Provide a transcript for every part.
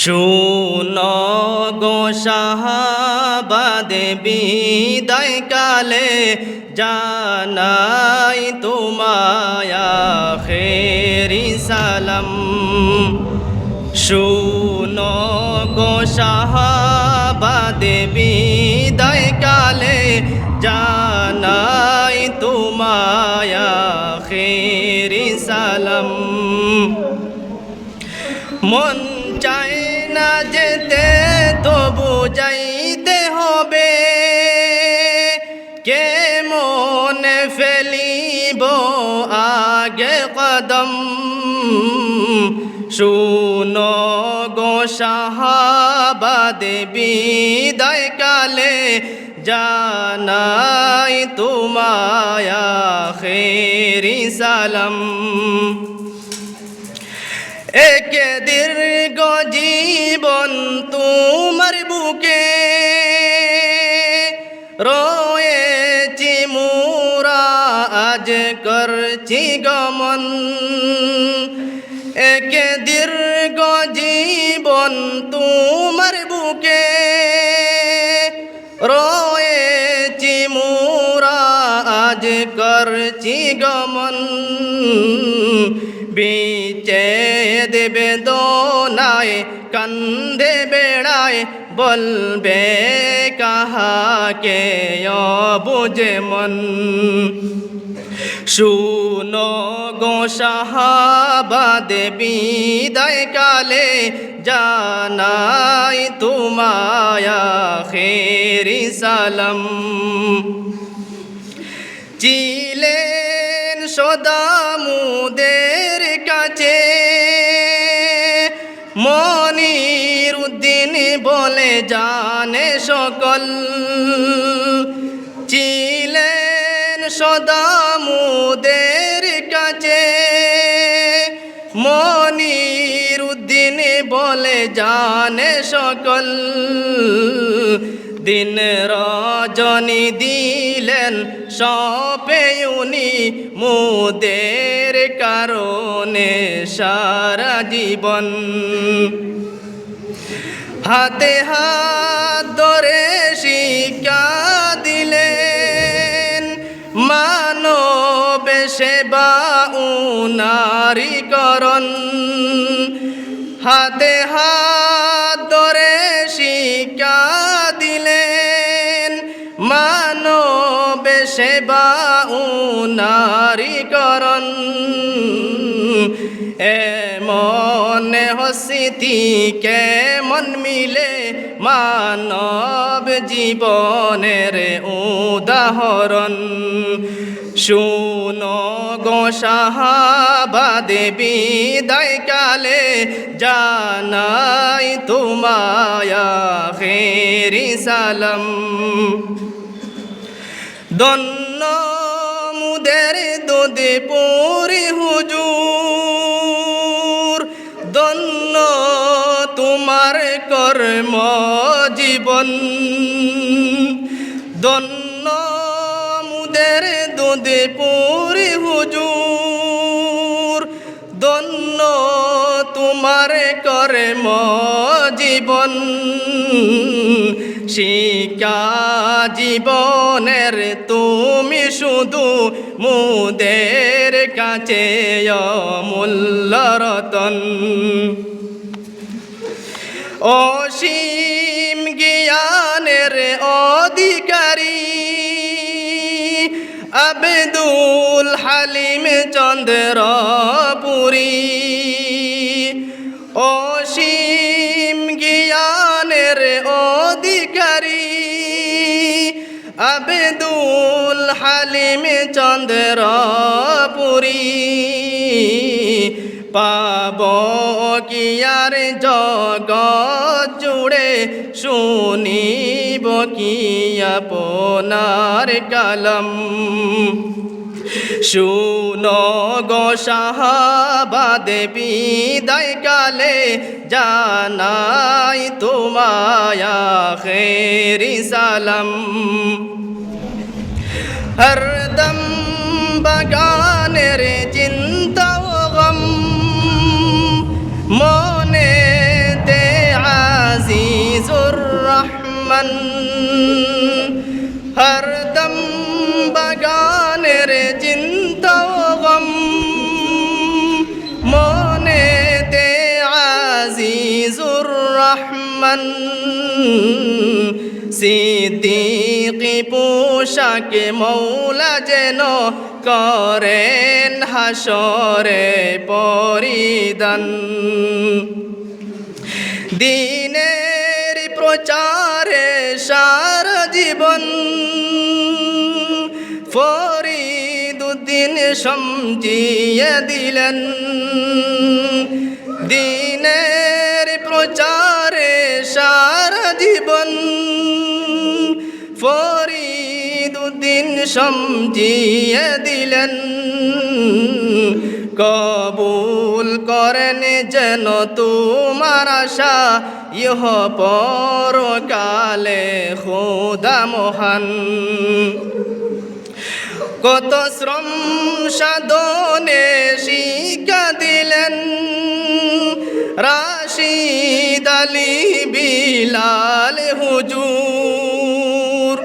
শুন গো সাহাবাদে বিদায় কালে জানাই তোমায়া খেরি সালাম। শুন গো সাহাবাদে বিদায় কালে জানাই তোমায়া খেরি সালাম। মন চায় না যেতে, তবু যাইতে হবে। কে মনে ফেলিব আগে কদম? শুনো গো বিদায় কালে জানাই তোমায়া খেরি সালাম। একে দীর্ঘ জীবন তোমার বুকে রয়েছি মুরা, আজ করছি গমন। একে দীর্ঘ জীবন তোমার বুকে রয়েছি মুরা, আজ করছি গমন। বিচে দেবে দোনায় কান্দে বেড়ায় বলবে কাহাকে বুঝে মন। শুনো গো সাহাবাদে বিদায় কালে জানাই তোমায়া খেরি সালাম। চিলেন সদামুদের বলে জানে সকল। চিলেন সদামুদের কাছে। মনির উদ্দিন বলে জানে সকল। দিন রজনী দিলেন সপে উনি মুদের কারণে সারা জীবন। হাতে হাত ধরে শিক্ষা দিলেন। মানব সেবা উনারীকরণ। হাতে হাত ধরে শিক্ষা দিলেন। মানব সেবা উনারীকরণ। এমন হসিতি কেমন মিলে মানব জীবনের উদাহরণ। শুনো গো সাহাবাদে বিদায় কালে জানাই তোমায়া খেরি সালাম। দন্ন মুদের দুধে পরি হুজুর জীবন। দন্ন মুদের দুধে পরি হুজুর। দন্ন তোমার কর্ম জীবন। শিকা জীবনের তুমি শুধু মুদের কাছে মূল্য রতন। অসীম জ্ঞানের অধিকারী। আবেদুল হালিম চন্দ্রপুরী। অসীম জ্ঞানের অধিকারী। আবেদুল হালিম চন্দ্রপুরী। পাব কিয়ার জগৎ জুড়ে শুনিব কি আপনার কালম? শুনো গো সাহাবাদে, বিদায় কালে জানাই তোমায়া খেরি সালাম। হরদম বাগানের চিন্তা রহমান হরদম বাগানের চিন্তা ও গম। মনেতে আজিজুর রহমান, সিদ্দিকি পোশাকে মৌলা যেন করেন হাসরে পরিদান দিনের প্রচারে ফরিদুদ্দিন সমজিয়ে দিলেন। দিনের প্রচারে সারা জীবন ফরিদুদ্দিন সমজিয়ে দিলেন। কবুল করেন যেন তোমার আশা, ইহ পরকালে খোদা মহান। কত শ্রম সাধনে শিক্ষা দিলেন। রাশিদ আলী বিলাল হুজুর।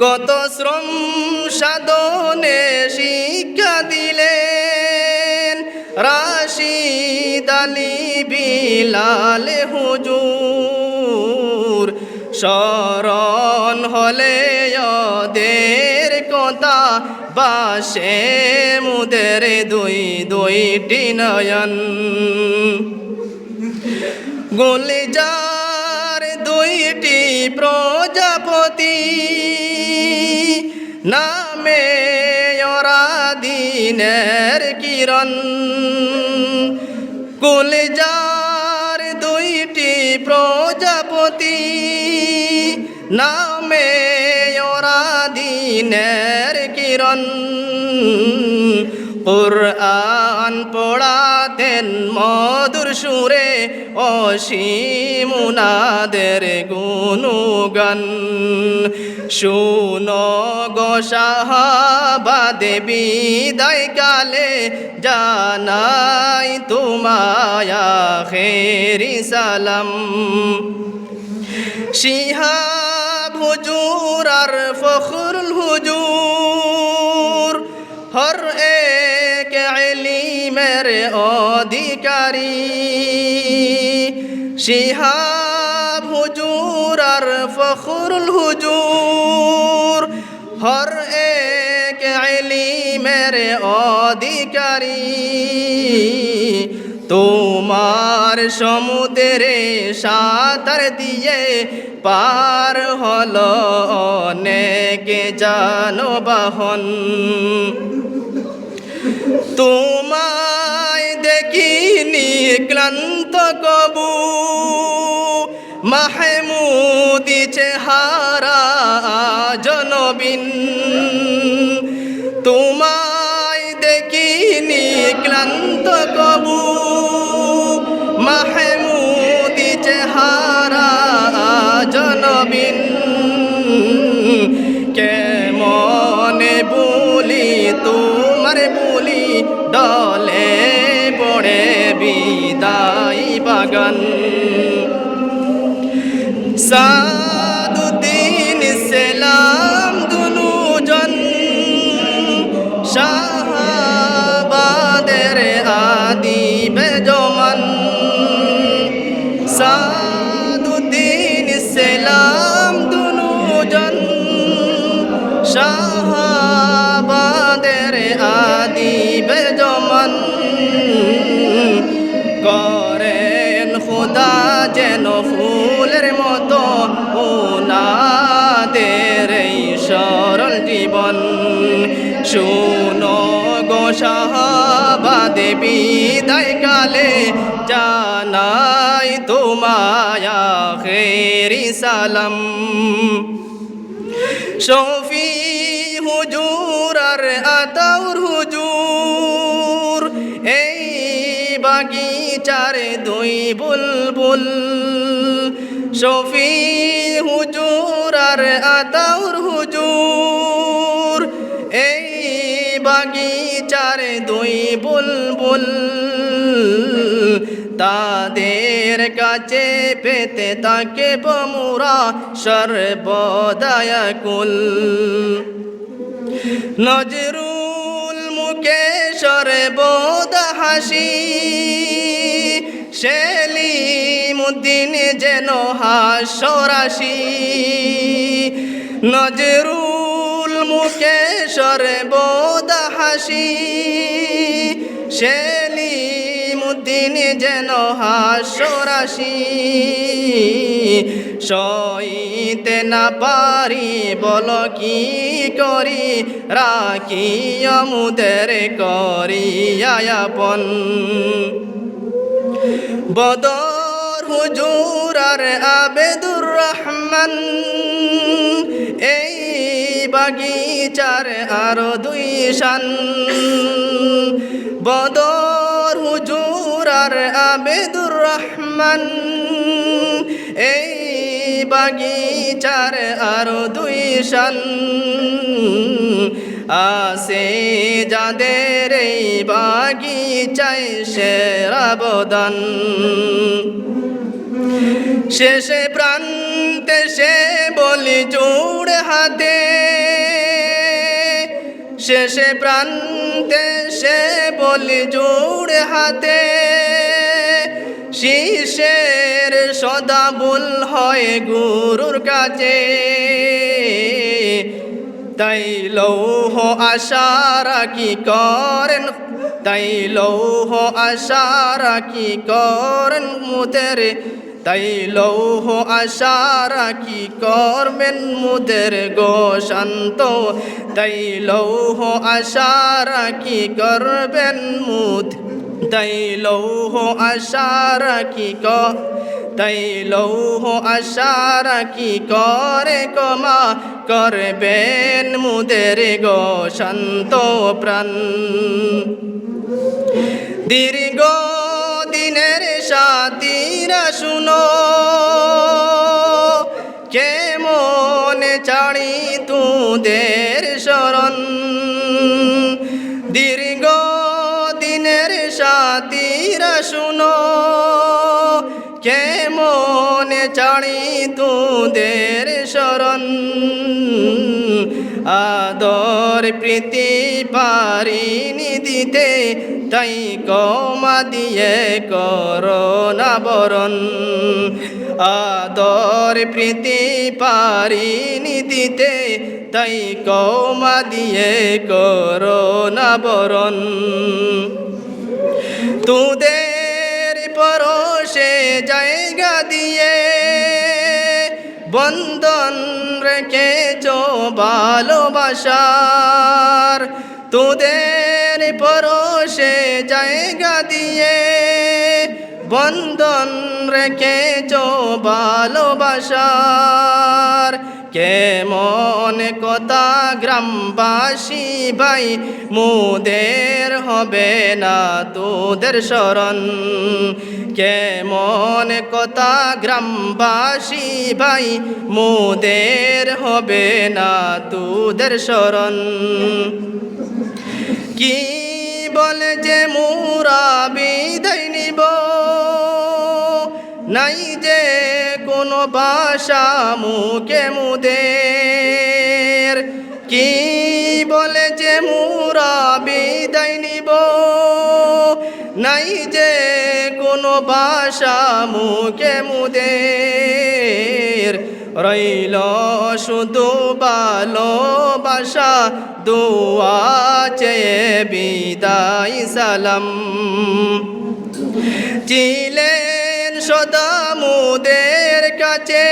কত শ্রম সাধনে শিক্ষা দিলেন। রাশিদ আলী বিলাল হুজুর। শরণ হলে ওদের কথা বাসে মুদের দুই, দুইটি নয়ন। গুলজার দুইটি প্রজাপতি, নামে ওরা দিনের কিরণ। গুলজার দুইটি প্রজাপতি, নামে ওরা দিনের কিরণ। কুরআন পড়াতেন মধুর সুরে অসীমুনাদের গুনুগান শুনো গো সাহাবাদে বিদায় কালে জানাই তোমায়া খেরি সালাম। শিহাব হুজুর আর ফখরুল হুজুর। হর এক ইলিমের অধিকারী। শিহাব হুজুর আর ফখরুল হুজুর। হর এক ইলিমের অধিকারী। তোমার সমুদ্রে সাঁতার দিয়ে পার হল অনেক জানবাহন তোমায় দেখিনি ক্লান্ত কবু, মাহমুদি চেহারা জনবিন। তোমায় সাদুদ্দিন শুনো গো সাহাবাদে বিদায় কালে জানাই তোমায়া খেরি সালাম। শফি হুজুর আর আতাউর হুজুর, এই বাগিচার দুই বুলবুল। শফি হুজুর আর আতাউর হুজুর বুলবুল তাদের কাছে পেতে তাকে বমুরা সর্বদয়াকুল। নজরুল মুখে সর্বদ হাসি, সেলিমুদ্দিন যেন হাসরাশি নজরুল মুখে সর্বদ হাসি সেলিমুদ্দিন যেন হাসরাশি, সইতে না পারি বল কি করি? রাখি অমুদের করি আয়াপন বদর হুজুর আর আবেদুর রহমান, এই বাগিচার আরও দুই শান। বদর হুজুর আর আবেদুর রহমান, এই বাগিচার আরও দুই শান। আসে যাদের এই বাগিচায় সেরাবদান শেষে প্রান্তে সে বলি জুড়ে হাতে শেষে প্রান্তে সে বলি জুড়ে হাতে। শিশের সদাবুল হয় গুরুর কাছে। তাই লৌহ আশারা কি করেন, তাই লৌহ আশারা কি করেন মুদের তাই লৌহ আশারা কি করবেন মুদের গো শান্ত তাই লৌহ আশারা কি করবেন মুদ? তাই লৌহ আশারা কি ক, তাই লৌহ আশারা কি করে কমা? করবেন মুদের গো শান্ত প্রাণ। দীর্ঘ দিনের সাথীরা শুনো। কেমন চাড়ি তুদের শরণ? দীর্ঘ দিনের সাথীরা শুনো। কেমন চাড়ি তুদের শরণ। আদর প্রীতি পারিনি দিতে, তাই কমা দিয়ে করোনা বরণ। আদর প্রীতি পারিনি দিতে, তাই কমা দিয়ে করোনা বরণ। তোদের পরশে দিয়ে বন্ধন চো ভালোবাসার। তোদের পরশে জায়গা দিয়ে বন্ধন চো ভালোবাসার। কেমন কথা গ্রামবাসী ভাই, মুদের হবে না তোদের শরণ কেমন কথা গ্রামবাসী ভাই, মুদের হবে না তোদের শরণ কি বলে যে মুরা বিদায় নিব নাই যে কোনো বাসা মুখে মুদের। কি বলে যে মুরা বিদায় নিব? নাই যে কোনো বাসা মুখে মুদের। রইল শুধু ভালোবাসা, দুয়া চেয়ে বিদায় সালাম। ছিলেন সদা মুদের কাছে।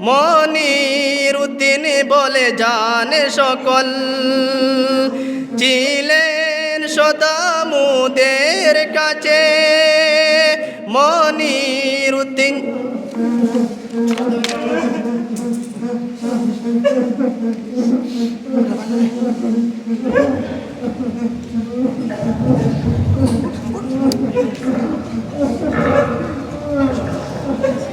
মনির উদ্দিন বলে জানে সকল। ছিলেন সদা মুদের কাছে। মনির উদ্দিন Thank you.